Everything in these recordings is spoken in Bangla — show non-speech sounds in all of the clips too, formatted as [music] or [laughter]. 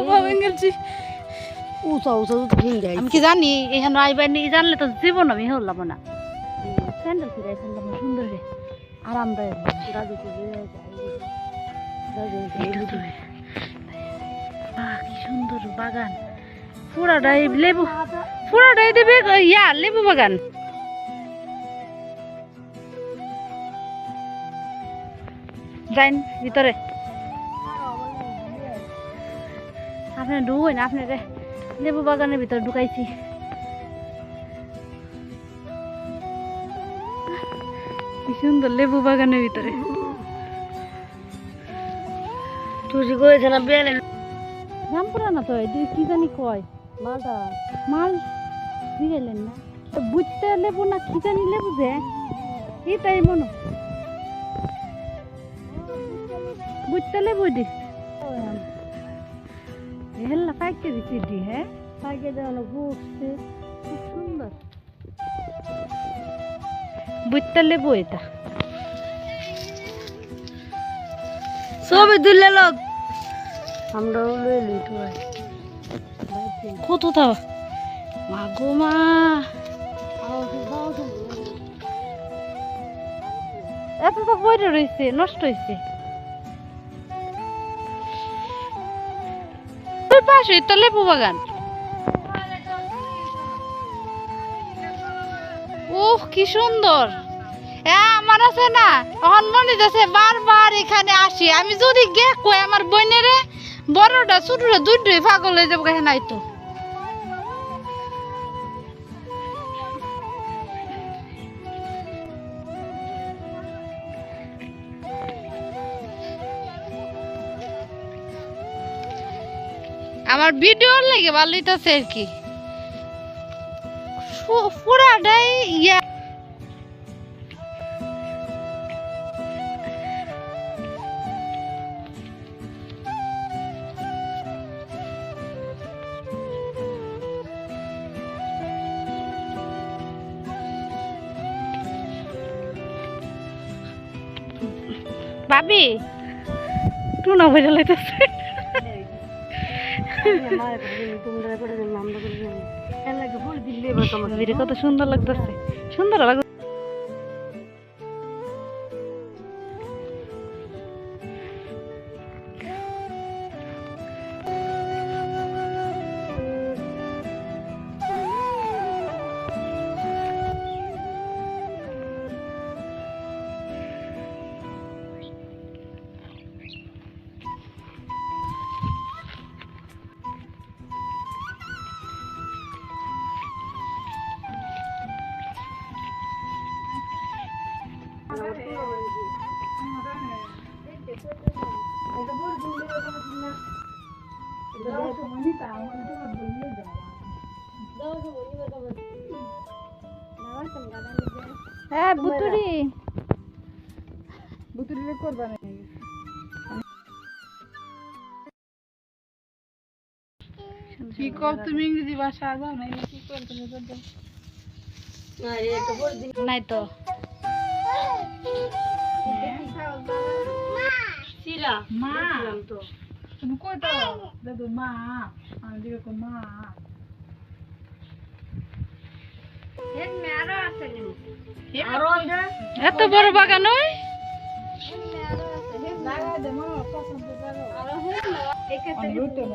বাবা উঁচা উঁচা তো দিন আমি কি জানি এখানে আইবার নি জানলে তো জীবন আমি হলাম না স্যান্ডেল ফিরাই ফেললাম সুন্দর রে আরামদায়ক আহ, কি সুন্দর বাগান পুরাটাই লেবু পুরাটাই দেবে ইয়া লেবু বাগান যাইন ভিতরে। আপনি ঢুকই না আপনি রে লেবু বাগানের ভিতরে ঢুকাইছি। কি সুন্দর লেবু বাগানের ভিতরে। তুই না বেলে জামপুরা না তো দুই কি জানি কয় মালটা মাল বুঝাইলেন না। বুঝতে লেবু না কি জানি লেবু যে? এটাই মনে বুঝতে লেবু দি হেল্লা পাইকে দিচ্ছি দি হ্যাঁ? সাইকেল দেওয়ানো বুঝছে। খুব সুন্দর। বুঝতে লেবু এটা সবে দিলে লোক। আমরা লই লই তো কত তাও? মা গো মা। এত তো পড়ে রয়েছে নষ্ট হয়েছে পাশে তো লেবু বাগান। উহ, কি সুন্দর। হ্যাঁ আমার আছে না এখন মনে যাচ্ছে, বারবার এখানে আসি। আমি যদি গে কই, আমার বোনেরে, বড়টা, ছোটটা দুটোই পাগল হয়ে যাব নাই আইতো আমার ভিডিও লাগে ভালো হইতাছে আর কি। পুরাটাই ইয়া। ভাবি টুনা ভরে লাইতেছে। [laughs] কত সুন্দর লাগতেছে। সুন্দর লাগ হ্যাঁ বুতুরি। বুতুরি করবা নাকি কি কর তুমি ইংরেজি ভাষা জানো? না কি করতে আরে একটা ফুল দিন নাই তো। মা। তুমি কই তো দাদু মা আমি দিকে কো মা আরও এত বড় বাগান ওই আরে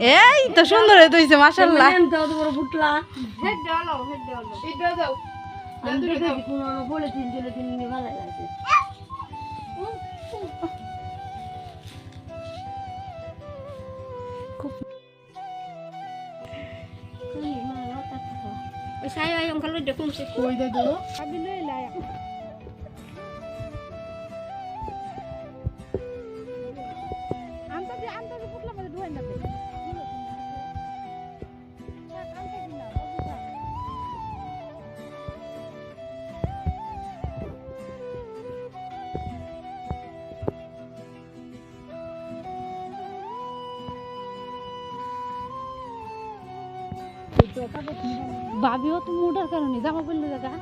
এই তো সুন্দর হয়ে তুইছে হেড দাও বড় ফুটলা হেড দাও লাও হেড দাও লাও হেড দাও দাও। আন্দুরে দাও। কোনো বলে তিন দিলে তিন নি ভালো লাগে খুব কই মা লাটা তো ওই সাই আই অঙ্কল দেখুন সে কই দাও আবিন ভাবিও তো মোটার কারণে জামা পড়লে জায়গা?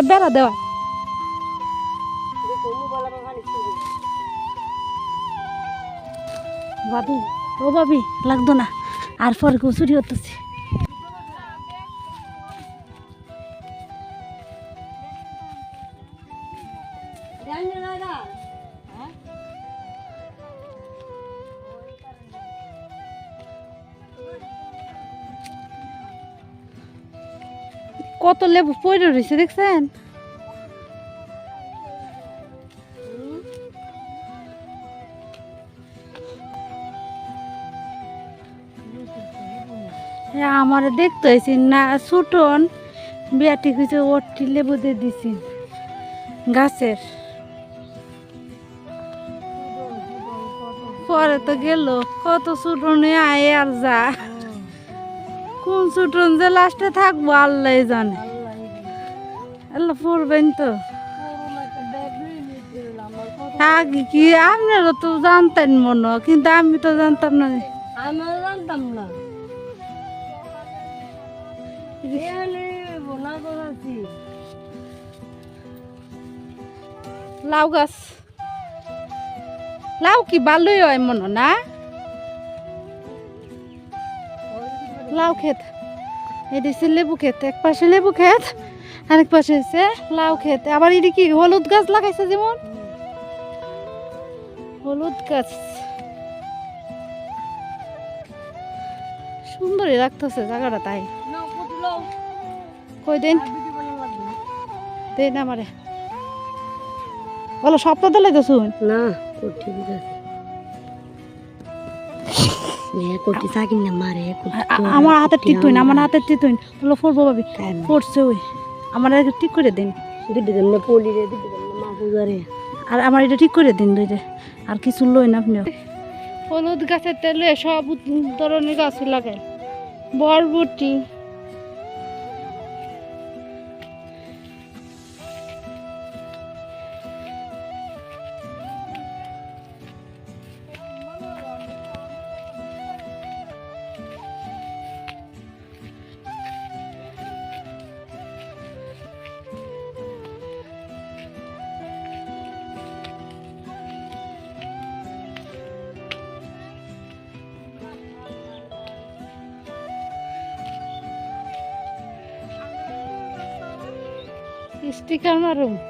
এলা বেড়া দেওয়া। ভাবি ও ভাবি লাগতো না। আর পরে কচুরি হতেছে লেবু পড়ে রয়েছে, দেখছেন? আমার দেখতে না ছুটন বিয়াটি কিছু ওটি লেবু দিয়ে দিছি, গাছের। পরে তো গেল, কত ছুটনে আয় আর যা। কোন ছুটন যে লাস্টে থাকব, আল্লাহ জানে। আল্লাহ পড়বেন তো। আগে কি আপনারা তো জানতেন মনে কিন্তু আমি তো জানতাম না। আমি জানতাম না। লাউ গাছ। লাউ কি ভালোই হয় মনে না? লাউ ক্ষেত। এটা লেবু ক্ষেত এক পাশে লেবু ক্ষেত। আরেক পাশে হচ্ছে লাউ খেতে। আবার এটি কি হলুদ গাছ লাগাইছে যেমন? হলুদ গাছ। সুন্দরই লাগতেছে জায়গাটা তাই। কই দিন? দেন আমারে। বলো সপ্তাহ দিলে তো শুন। না কোটি বিকাশ মেয়ে কোটি সাকিন না মারে কোটি আ- আ- আমার হাতের টিতুইন আমার হাতের ঠিক তুই বলো পড়ব ভাবি। পড়ছে ওই। আমার ঠিক করে দিন। আর আমার এটা ঠিক করে দিন দুইটা। আর কিছু লই না আপনিও। হলুদ গাছের তেলে সব ধরনের গাছ লাগে বরবটি explicar no rumo.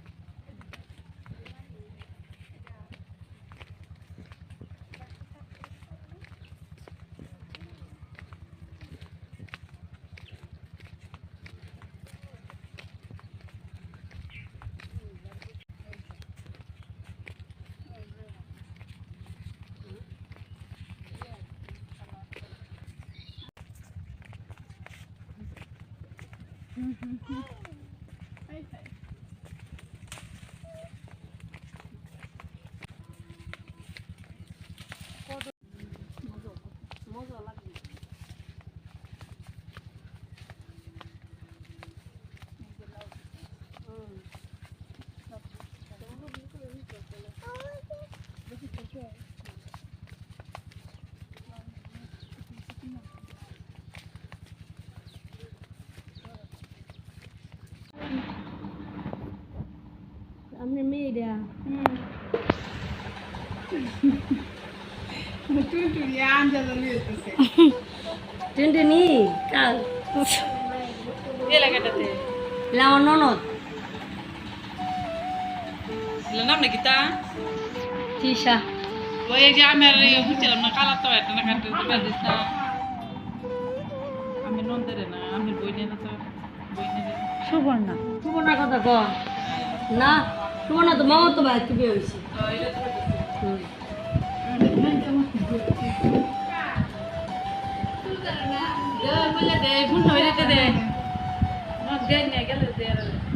Mm-hmm. আপনি মেয়েরা টেন্টেনি কাল এলাকাটাতে এলা আমার ননদ নাম নাকি তা তিশা ওই যে আমি আর বুঝছিলাম না কালার তো একটা না কাটতে না আমি নন্দের না আমি বই নিয়ে না তো বই নিয়ে সুবর্ণা সুবর্ণার কথা ক না তোমার না তো মামা তো ভাই কি বিয়ে হয়েছে। দেয়, ভুল হয়ে যেতে দেয়। দেয় না, গেলে দেয়।